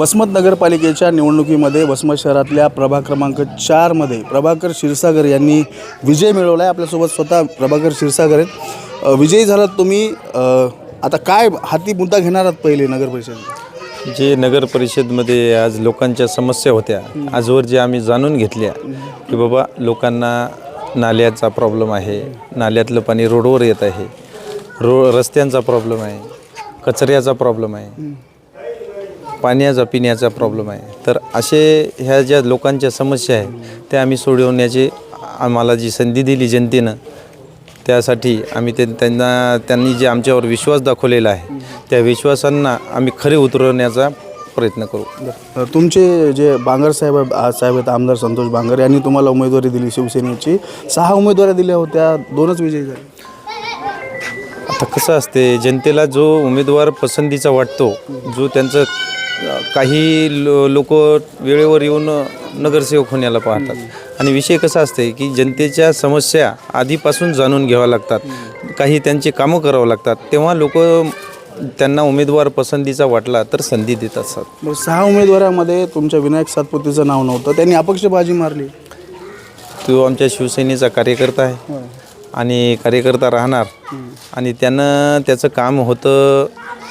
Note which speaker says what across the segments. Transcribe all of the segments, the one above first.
Speaker 1: वसमत नगरपालिकेच्या निवडणुकीमध्ये वसमत शहरातल्या प्रभाग क्रमांक चारमध्ये प्रभाकर क्षीरसागर यांनी विजय मिळवला आहे आपल्यासोबत स्वतः प्रभाकर क्षीरसागर आहेत. विजयी झालात तुम्ही. आता काय हाती मुद्दा घेणार आहात पहिले नगर परिषद?
Speaker 2: जे नगर परिषदमध्ये आज लोकांच्या समस्या होत्या आजवर जे आम्ही जाणून घेतल्या की बाबा लोकांना नाल्याचा प्रॉब्लेम आहे नाल्यातलं पाणी रोडवर येत आहे रो रस्त्यांचा प्रॉब्लेम आहे कचऱ्याचा प्रॉब्लेम आहे. पाण्याचा पिण्याचा प्रॉब्लेम आहे. तर असे ह्या ज्या लोकांच्या समस्या आहे त्या आम्ही सोडवण्याची आम्हाला जी संधी दिली जनतेनं त्यासाठी आम्ही ते त्यांना त्यांनी जे आमच्यावर विश्वास दाखवलेला आहे त्या विश्वासांना आम्ही खरे उतरवण्याचा प्रयत्न करू.
Speaker 1: तुमचे जे बांगर साहेब साहेब आहेत आमदार संतोष बांगर यांनी तुम्हाला उमेदवारी दिली शिवसेनेची. सहा उमेदवाऱ्या दिल्या होत्या दोनच विजयी झाले.
Speaker 2: आता कसं असते जनतेला जो उमेदवार पसंतीचा वाटतो जो त्यांचं काही लो लोक वेळेवर येऊन नगरसेवक होण्याला पाहतात. आणि विषय कसा असते की जनतेच्या समस्या आधीपासून जाणून घ्याव्या लागतात. काही त्यांचे कामं करावं लागतात. तेव्हा लोक त्यांना उमेदवार पसंतीचा वाटला तर संधी देत असतात.
Speaker 1: मग सहा उमेदवारामध्ये तुमच्या विनायक सातपुतेचं नाव नव्हतं. त्यांनी अपक्षबाजी मारली.
Speaker 2: तो आमच्या शिवसेनेचा कार्यकर्ता आहे. आणि कार्यकर्ता राहणार. आणि त्यानं त्याचं काम होतं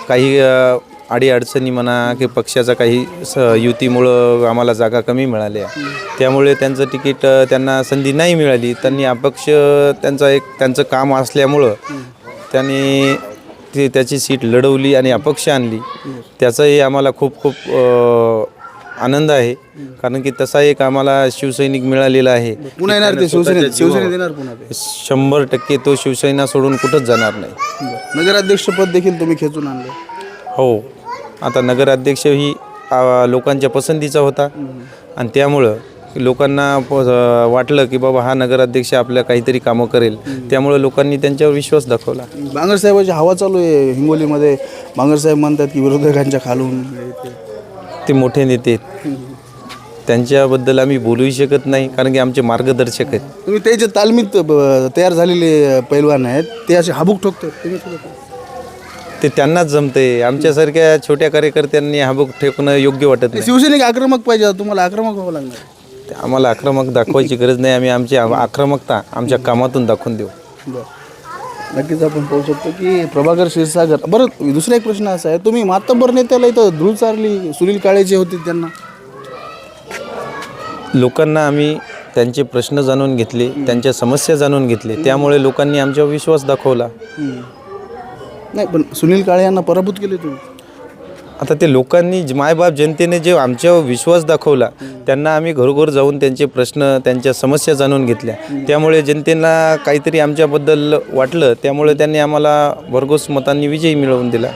Speaker 2: काही अडीअडचणी म्हणा की पक्षाचा काही स युतीमुळं आम्हाला जागा कमी मिळाल्या. त्यामुळे त्यांचं तिकीट त्यांना संधी नाही मिळाली. त्यांनी अपक्ष त्यांचा एक त्यांचं काम असल्यामुळं त्यांनी ती त्याची सीट लढवली आणि अपक्ष आणली. त्याचाही आम्हाला खूप खूप आनंद आहे. कारण की तसा एक आम्हाला शिवसैनिक मिळालेला आहे.
Speaker 1: पुन्हा येणार ते शिवसेने शिवसेने देणार पुन्हा ते?
Speaker 2: शंभर टक्के तो शिवसेना सोडून कुठंच जाणार नाही.
Speaker 1: नगराध्यक्षपद देखील तुम्ही खेचून आणलं.
Speaker 2: हो. आता नगराध्यक्ष ही आ, लोकांच्या पसंतीचा होता. आणि त्यामुळं लोकांना वाटलं की बाबा हा नगराध्यक्ष आपल्या काहीतरी कामं करेल. त्यामुळं लोकांनी त्यांच्यावर विश्वास दाखवला.
Speaker 1: बांगर साहेबाची हवा चालू आहे हिंगोलीमध्ये. बांगर साहेब म्हणतात की विरोधकांच्या खालून ते.
Speaker 2: मोठे नेते. त्यांच्याबद्दल आम्ही बोलूही शकत नाही कारण की आमचे मार्गदर्शक आहेत.
Speaker 1: तुम्ही ते जे तालमीत तयार झालेले पैलवान आहेत ते असे हाबूक ठोकतात.
Speaker 2: ते त्यांनाच जमते आमच्यासारख्या छोट्या कार्यकर्त्यांनी हा बुक ठेकणं योग्य वाटत नाही.
Speaker 1: शिवसैनिक आक्रमक पाहिजे तुम्हाला आक्रमक व्हावं लागणार.
Speaker 2: ते आम्हाला आक्रमक दाखवायची गरज नाही. आम्ही आमची आक्रमकता आमच्या कामातून दाखवून देऊ.
Speaker 1: बरं. नक्कीच आपण पाहू शकतो की प्रभाकर क्षीरसागर बरं दुसरा एक प्रश्न असा आहे. तुम्ही मातब्बर नेत्याला इथं धूळ चारली सुनील काळे जे होते त्यांना?
Speaker 2: लोकांना आम्ही त्यांचे प्रश्न जाणून घेतले त्यांच्या समस्या जाणून घेतले. त्यामुळे लोकांनी आमच्यावर विश्वास दाखवला.
Speaker 1: नाही पण सुनील काळे यांना पराभूत केले तुम्ही.
Speaker 2: आता ते लोकांनी ज- मायबाप जनतेने जे आमच्यावर विश्वास दाखवला त्यांना आम्ही घरोघर जाऊन त्यांचे प्रश्न त्यांच्या समस्या जाणून घेतल्या. त्यामुळे जनतेला काहीतरी आमच्याबद्दल वाटलं त्यामुळे त्यांनी आम्हाला भरघोस मतांनी विजयी मिळवून दिला.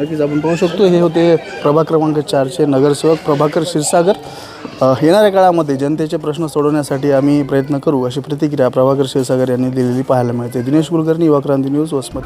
Speaker 1: नक्कीच आपण पाहू शकतो हे होते प्रभाग क्रमांक चारचे नगरसेवक प्रभाकर क्षीरसागर. अ, येणाऱ्या काळामध्ये जनतेचे प्रश्न सोडवण्यासाठी आम्ही प्रयत्न करू अशी प्रतिक्रिया प्रभाकर क्षीरसागर यांनी दिलेली पाहायला मिळते. दिनेश कुलकर्णी युवा क्रांती न्यूज वसमत